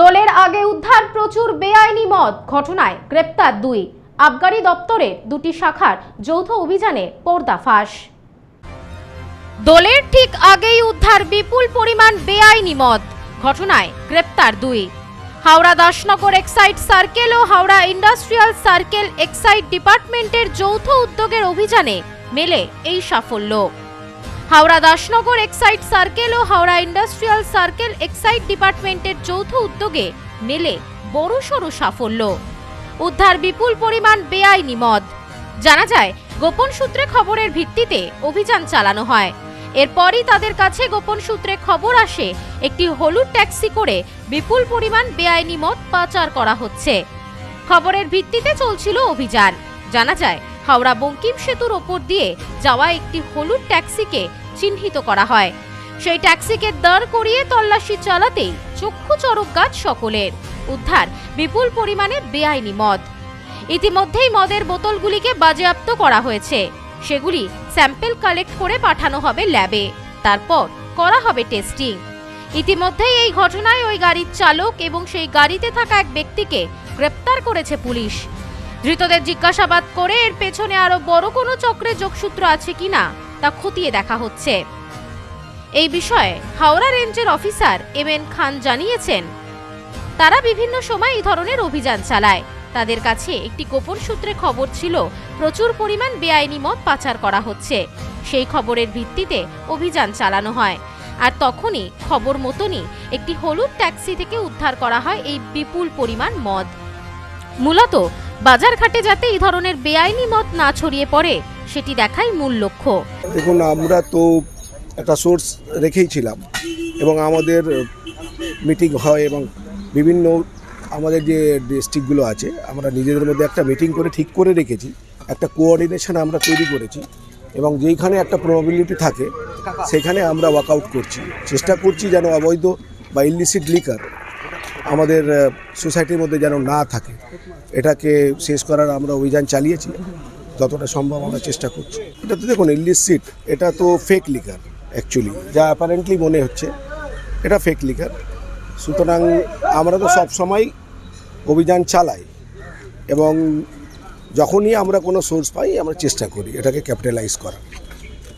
দলের আগে উদ্ধার প্রচুর বেআইনি মদ। ঘটনায় গ্রেপ্তার দুই। আবগারি দপ্তরের দুটি শাখার যৌথ অভিযানে পর্দাফাশ দলের ঠিক আগেই উদ্ধার বিপুল পরিমাণ বেআইনি মদ। ঘটনায় গ্রেপ্তার দুই। হাওড়া দাসনগর এক্সাইড সার্কেল ও হাওড়া ইন্ডাস্ট্রিয়াল সার্কেল এক্সাইড ডিপার্টমেন্টের যৌথ উদ্যোগের অভিযানে মেলে এই সাফল্য। হাওড়া দাসনগর এক্সাইড সার্কেল ও হাওড়া ইন্ডাস্ট্রিয়াল সার্কেল এক্সাইড ডিপার্টমেন্টের যৌথ উদ্যোগে মেলে বড়সড় সাফল্য। উদ্ধার বিপুল পরিমাণ বেআইনি মদ। জানা যায়, গোপন সূত্রে খবরের ভিত্তিতে অভিযান চালানো হয়। এরপরই তাদের কাছে গোপন সূত্রে খবর আসে, একটি হলুদ ট্যাক্সি করে বিপুল পরিমাণ বেআইনি মদ পাচার করা হচ্ছে। খবরের ভিত্তিতে চলছিল অভিযান। জানা যায়, হাওড়া বঙ্কিম সেতুর ওপর দিয়ে যাওয়া একটি হলুদ ট্যাক্সিকে চিহ্নিত করা হয়। সেই ট্যাক্সিকে দাঁড় করিয়ে তল্লাশি চালাতেই চক্ষু চরক গাছ সকলের। উদ্ধার বিপুল পরিমাণে বেআইনি মদ। ইতিমধ্যেই মদের বোতলগুলিকে বাজেয়াপ্ত করা হয়েছে। সেগুলি স্যাম্পল কালেক্ট করে পাঠানো হবে ল্যাবে। তারপর করা হবে টেস্টিং। ইতিমধ্যেই এই ঘটনায় ওই গাড়ির চালক এবং সেই গাড়িতে থাকা এক ব্যক্তিকে গ্রেপ্তার করেছে পুলিশ। ধৃতদের জিজ্ঞাসাবাদ করে এর পেছনে আরও বড় কোনো চক্রের যোগসূত্র আছে কিনা? তা খতিয়ে দেখা হচ্ছে। এই বিষয়ে হাওড়া রেঞ্জের অফিসার এম এন খান জানিয়েছেন, তারা বিভিন্ন সময় এই ধরনের অভিযান চালায়। তাদের কাছে একটি গোপন সূত্রে খবর ছিল, প্রচুর পরিমাণ বেআইনি মদ পাচার করা হচ্ছে। সেই খবরের ভিত্তিতে অভিযান চালানো হয়। আর তখনই খবর মতনই একটি হলুদ ট্যাক্সি থেকে উদ্ধার করা হয় এই বিপুল পরিমাণ মদ। মূলত বাজারঘাটে যাতে এই ধরনের বেআইনি মদ না ছড়িয়ে পড়ে সেটি দেখাই মূল লক্ষ্য। দেখুন, আমরা তো একটা সোর্স রেখেই ছিলাম এবং আমাদের মিটিং হয় এবং বিভিন্ন আমাদের যে ডিস্ট্রিক্টগুলো আছে, আমরা নিজেদের মধ্যে একটা মিটিং করে ঠিক করে রেখেছি, একটা কোঅর্ডিনেশন আমরা তৈরি করেছি এবং যেইখানে একটা প্রবাবিলিটি থাকে, সেখানে আমরা ওয়ার্কআউট করছি। চেষ্টা করছি যেন অবৈধ বা ইলিসিট লিকার আমাদের সোসাইটির মধ্যে যেন না থাকে। এটাকে শেষ করার আমরা অভিযান চালিয়েছি। যতটা সম্ভব আমরা চেষ্টা করছি। এটা তো দেখুন ইলিসিট এটা তো ফেক লিকার অ্যাকচুয়ালি যা অ্যাপারেন্টলি মনে হচ্ছে, এটা ফেক লিকার সুতরাং আমরা তো সব সময় অভিযান চালাই এবং যখনই আমরা কোনো সোর্স পাই, আমরা চেষ্টা করি এটাকে ক্যাপিটালাইজ করার।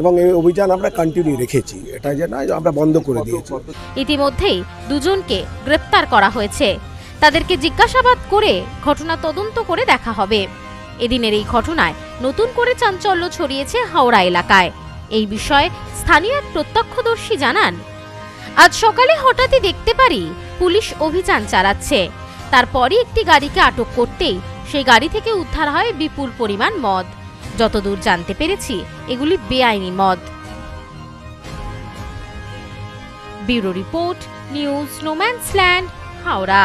এবং এই অভিযান আমরা কন্টিনিউ রেখেছি। এটা যে না আমরা বন্ধ করে দিয়েছি। ইতিমধ্যেই দুজনকে গ্রেপ্তার করা হয়েছে। তাদেরকে জিজ্ঞাসাবাদ করে ঘটনা তদন্ত করে দেখা হবে। এদিনের এই ঘটনায় নতুন করে চাঞ্চল্য ছড়িয়েছে হাওড়া এলাকায়। এই বিষয়ে স্থানীয় এক প্রত্যক্ষদর্শী জানান, আজ সকালে হঠাৎই দেখতে পারি পুলিশ অভিযান চালাচ্ছে। তারপরই একটি গাড়িকে আটক করতেই সেই গাড়ি থেকে উদ্ধার হয় বিপুল পরিমাণ মদ। যতদূর জানতে পেরেছি, এগুলি বেআইনি মদ। Bureau report, news no man's land, Howrah.